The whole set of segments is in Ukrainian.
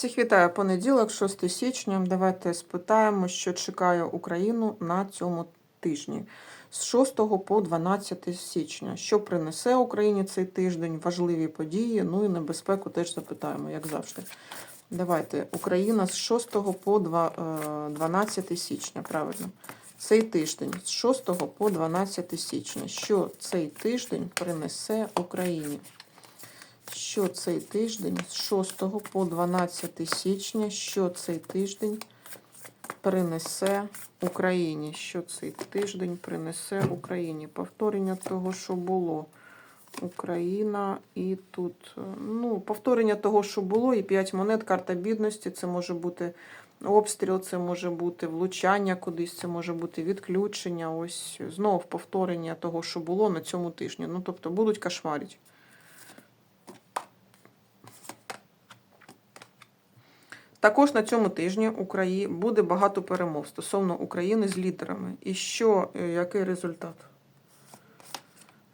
Всіх вітаю понеділок, 6 січня. Давайте спитаємо, що чекає Україну на цьому тижні з 6 по 12 січня. Що принесе Україні цей тиждень? Важливі події. Ну і небезпеку теж запитаємо, як завжди. Давайте Україна з 6 по е, 12 січня. Правильно. Цей тиждень з 6 по 12 січня. Що цей тиждень принесе Україні? Що цей тиждень з 6 по 12 січня, що цей тиждень принесе Україні? Що цей тиждень принесе Україні? Повторення того, що було. Україна і тут. е, Ну, повторення того, що було, і 5 монет, карта бідності. Це може бути обстріл, це може бути влучання кудись, це може бути відключення. Ось знов повторення того, що було на цьому тижні. Ну, тобто будуть кошмарити. Також на цьому тижні Украї... буде багато перемов стосовно України з лідерами. І що, е, який результат?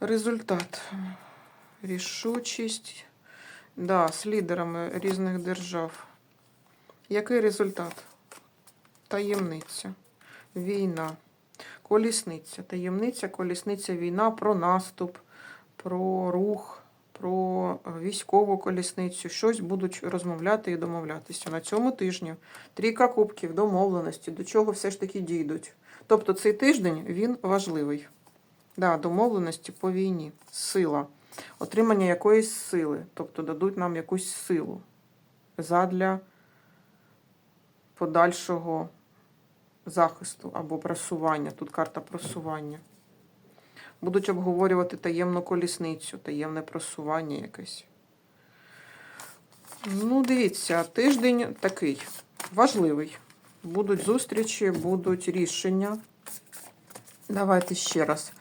Результат. Рішучість. Да, з лідерами різних держав. Який результат? Таємниця. Війна. Колісниця. Таємниця, колісниця, війна про наступ, про рух, про е, військову колісницю. Щось будуть розмовляти і домовлятися. На цьому тижні трійка кубків, домовленості, до чого все ж таки дійдуть. Тобто цей тиждень він важливий. Да, домовленості по війні, сила, отримання якоїсь сили, тобто дадуть нам якусь силу задля подальшого захисту або просування. Тут карта просування. Будуть обговорювати таємну колісницю, таємне просування якесь. Ну, дивіться, тиждень такий важливий. Будуть зустрічі, будуть рішення. Давайте ще раз.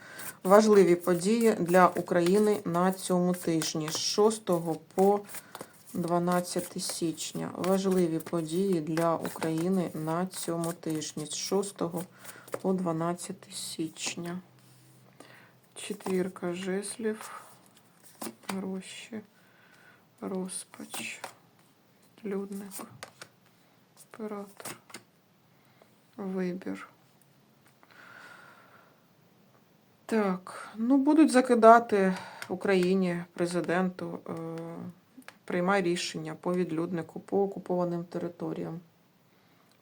Важливі події для України на цьому тижні з 6 по 12 січня. Важливі події для України на цьому тижні з 6 по 12 січня. Четвірка жезлів, гроші, розпач, людник, оператор, вибір. Так, ну будуть закидати Україні, президенту, е, приймай рішення по відлюднику, по окупованим територіям.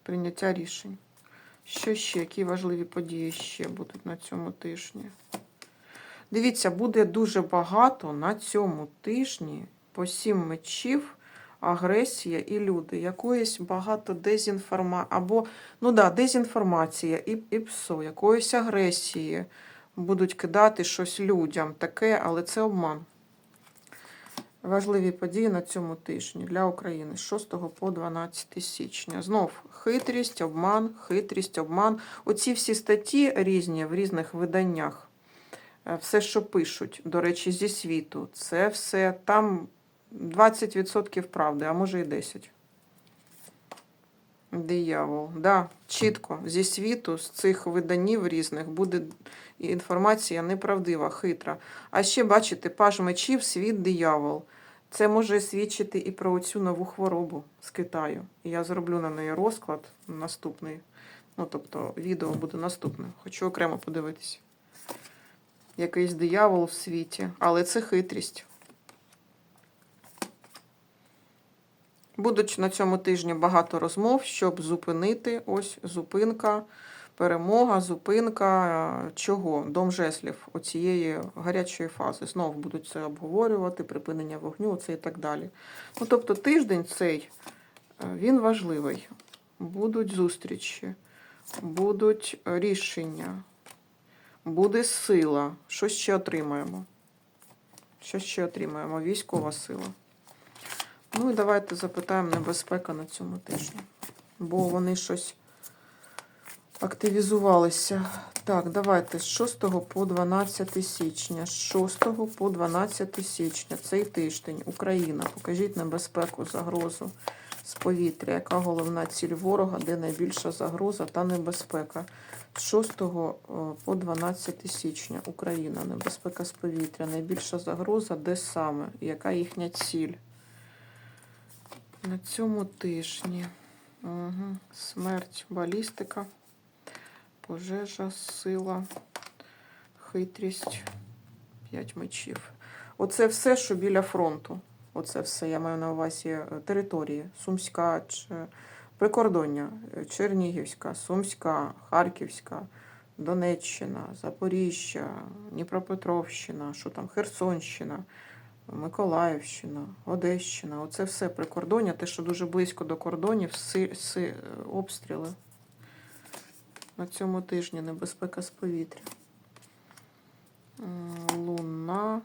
Прийняття рішень. Що ще? Які важливі події ще будуть на цьому тижні? Дивіться, буде дуже багато на цьому тижні по сім мечів, агресія і люди. Якоїсь багато дезінформації, або, ну да, дезінформація і, і псо, якоїсь агресії. Будуть кидати щось людям таке, але це обман. Важливі події на цьому тижні для України з 6 по 12 січня. Знов хитрість, обман, хитрість, обман. Оці всі статті різні в різних виданнях. Е, Все, що пишуть, до речі, зі світу, це все там 20% правди, а може і 10%. Диявол. Да, чітко зі світу, з цих виданів різних буде інформація неправдива, хитра. А ще, бачите, паж мечів, світ, диявол. Це може свідчити і про цю нову хворобу з Китаю. Я зроблю на неї розклад наступний. Ну, тобто, відео буде наступне. Хочу окремо подивитися. Якийсь диявол в світі, але це хитрість. Будуть на цьому тижні багато розмов, щоб зупинити ось зупинка, перемога, зупинка чого? Дом жеслів, оцієї гарячої фази. Знову будуть це обговорювати, припинення вогню, це і так далі. Ну, тобто тиждень цей, е, він важливий. Будуть зустрічі, будуть рішення, буде сила. Що ще отримаємо? Що ще отримаємо? Військова сила. Ну і давайте запитаємо небезпека на цьому тижні. Бо вони щось активізувалися. Так, давайте з 6 по 12 січня. З 6 по 12 січня. Цей тиждень. Україна. Покажіть небезпеку, загрозу з повітря. Яка головна ціль ворога, де найбільша загроза та небезпека? З 6 по 12 січня. Україна. Небезпека з повітря. Найбільша загроза, де саме? Яка їхня ціль? На цьому тижні. Угу. Смерть, балістика, пожежа, сила, хитрість, п'ять мечів. Оце все, що біля фронту. Оце все, я маю на увазі е, території. Сумська, Ч- прикордоння, е, Чернігівська, Сумська, Харківська, Донеччина, Запоріжжя, Дніпропетровщина, що там, Херсонщина. Миколаївщина, Одещина. Оце все прикордоння, те, що дуже близько до кордонів, си, си, обстріли. На цьому тижні небезпека з повітря. М, Луна.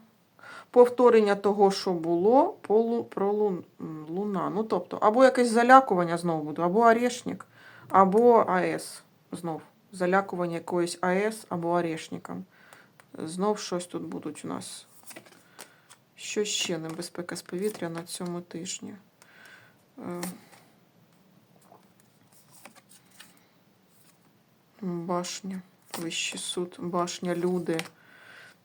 Повторення того, що було, полу, про лун, луна. Ну, тобто, або якесь залякування знову буде, або орешник, або АЕС. Знов. Залякування якоїсь АЕС або орешником. Знов щось тут будуть у нас. Що ще небезпека з повітря на цьому тижні? Е, Башня, Вищий суд, башня, люди.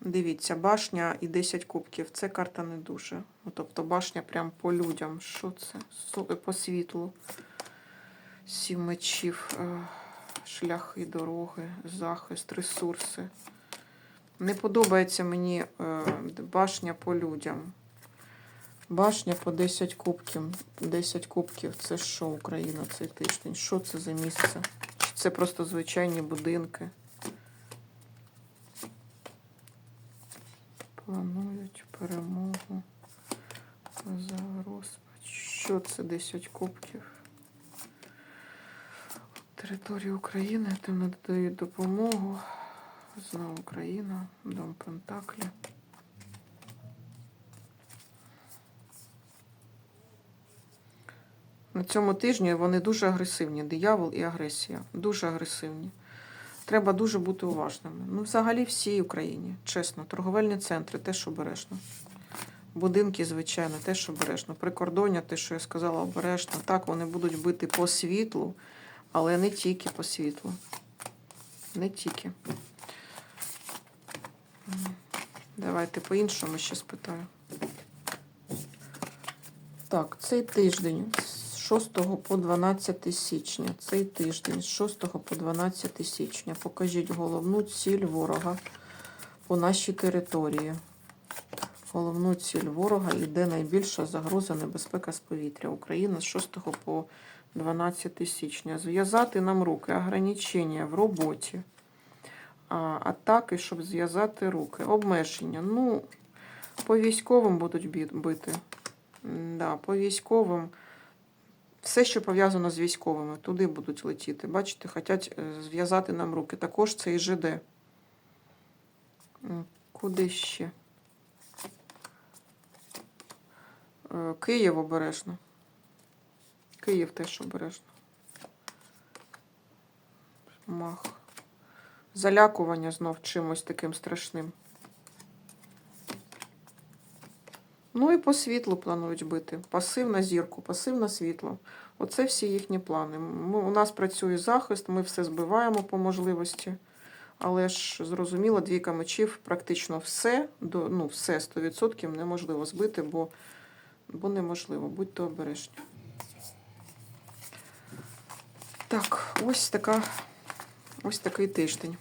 Дивіться, башня і 10 кубків. Це карта не дуже. Ну, Тобто башня прям по людям. Що це? По світлу. Сім мечів, е, шляхи, дороги, захист, ресурси. Не подобається мені е, башня по людям. Башня по 10 кубків. 10 кубків. Це що Україна цей тиждень? Що це за місце? Це просто звичайні будинки? Планують перемогу за розпач. Що це 10 кубків? Території України там надають допомогу. Знову Україна, Дом Пентаклі. На цьому тижні вони дуже агресивні. Диявол і агресія. Дуже агресивні. Треба дуже бути уважними. Ну, взагалі, всій Україні, чесно, торговельні центри, те, що обережно. Будинки, звичайно, те, що обережно. Прикордоння, те, що я сказала, обережно. Так, вони будуть бити по світлу, але не тільки по світлу. Не тільки. Давайте по-іншому ще спитаю. Так, цей тиждень 6 по 12 січня. Цей тиждень з 6 по 12 січня. Покажіть головну ціль ворога по нашій території. Головну ціль ворога і де найбільша загроза небезпека з повітря. Україна з 6 по 12 січня. Зв'язати нам руки, ограничення в роботі а, атаки, щоб зв'язати руки. Обмеження. Ну, по військовим будуть бити. Да, по військовим. Все, що пов'язано з військовими, туди будуть летіти. Бачите, хочуть е, зв'язати нам руки. Також це і ЖД. Куди ще? Е, Київ обережно. Київ теж обережно. Мах. Залякування знов чимось таким страшним. Ну і по світлу планують бити. Пасив на зірку, пасив на світло. Оце всі їхні плани. Ми, у нас працює захист, ми все збиваємо по можливості. Але ж зрозуміло, двійка мечів практично все, до, ну, все 100% неможливо збити, бо, бо неможливо. Будьте обережні. Так, ось така, ось такий тиждень.